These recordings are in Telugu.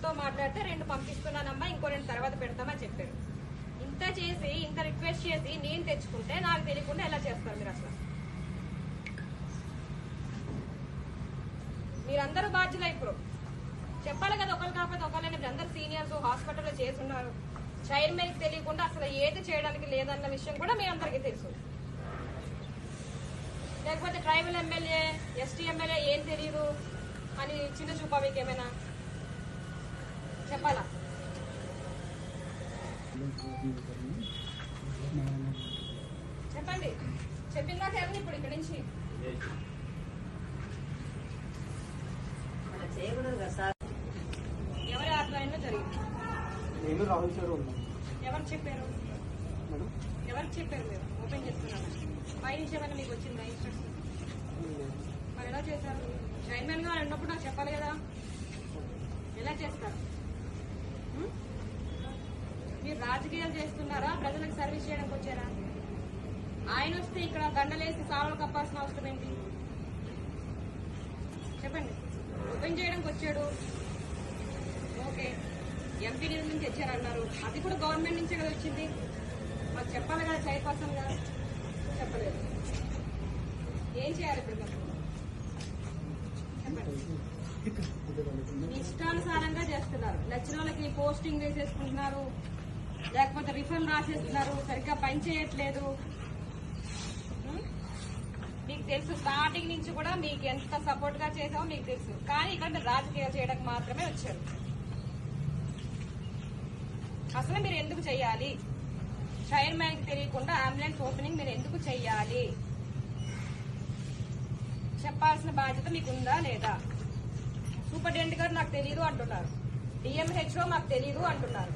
తో మాట్లాడితే రెండు పంపిస్తున్నానమ్మా ఇంకో రెండు తర్వాత పెడతామని చెప్పారు. ఇంత చేసి ఇంత రిక్వెస్ట్ చేసి నేను తెచ్చుకుంటే నాకు తెలియకుండా ఎలా చేస్తారు మీరు అసలు? మీరందరూ బాధ్యులు ఇప్పుడు. చెప్పాలి కదా ఒకరు కాకపోతే ఒకళ్ళని మీరు సీనియర్స్ హాస్పిటల్లో చేస్తున్నారు. చైర్మన్ తెలియకుండా అసలు ఏది చేయడానికి లేదన్న విషయం కూడా మీ అందరికీ తెలుసు. లేకపోతే ట్రైబల్ ఎమ్మెల్యే ఎస్టీ ఎమ్మెల్యే ఏం తెలియదు అని చిన్న చూపా మీకు ఏమైనా చెప్పాలా? చెప్పండి. చెప్పిన దాకా ఎవరు ఇప్పుడు ఇక్కడి నుంచి? అలా చేయకూడదు కదా సార్. ఎవరి ఆధ్వర్యంలో జరిగింది? నేను రాహుల్ సార్ ఉన్నాం ఎవరు చెప్పారు? మేడం? ఎవరు చెప్పారు మీరు? ఓపెన్ చేస్తున్నారు పై నుంచి ఏమైనా మీకు వచ్చిందా ఇన్స్ట్రక్షన్ మరి ఎలా చేశారు? చైర్మన్గా ఉన్నప్పుడు నాకు చెప్పాలి కదా? ఎలా చేస్తారు? మీరు రాజకీయాలు చేస్తున్నారా? ప్రజలకు సర్వీస్ చేయడానికి వచ్చారా? ఆయన వస్తే ఇక్కడ దండలేసి సావలు కప్పాల్సిన అవసరం ఏంటి? చెప్పండి. ఓపెన్ చేయడానికి వచ్చాడు. ఓకే. ఎంపీ నిధుల నుంచి వచ్చారన్నారు. అది కూడా గవర్నమెంట్ నుంచే కదా వచ్చింది. మాకు చెప్పాలి కదా చైర్పర్సన్గా చెప్పలేదు. ఏం చేయాలి ఇప్పుడు మాకు చెప్పండి. ఇష్టానుసారంగా చేస్తున్నారు. నచ్చిన వాళ్ళకి పోస్టింగ్ వేసేసుకుంటున్నారు. లేకపోతే రిఫండ్ రాసేస్తున్నారు. సరిగ్గా పని చేయట్లేదు. మీకు తెలుసు స్టార్టింగ్ నుంచి కూడా మీకు ఎంత సపోర్ట్గా చేసామో మీకు తెలుసు. కానీ ఇక్కడ మీరు రాజకీయాలు చేయడానికి మాత్రమే వచ్చారు. అసలు మీరు ఎందుకు చెయ్యాలి చైర్మన్కి తెలియకుండా అంబులెన్స్ ఓపెనింగ్ మీరు ఎందుకు చెయ్యాలి చెప్పాల్సిన బాధ్యత మీకు ఉందా లేదా? సూపరింటెండెంట్ గారు నాకు తెలియదు అంటున్నారు. డిఎంహెచ్ఓ మాకు తెలియదు అంటున్నారు.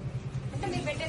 అంటే మీరు పెట్టే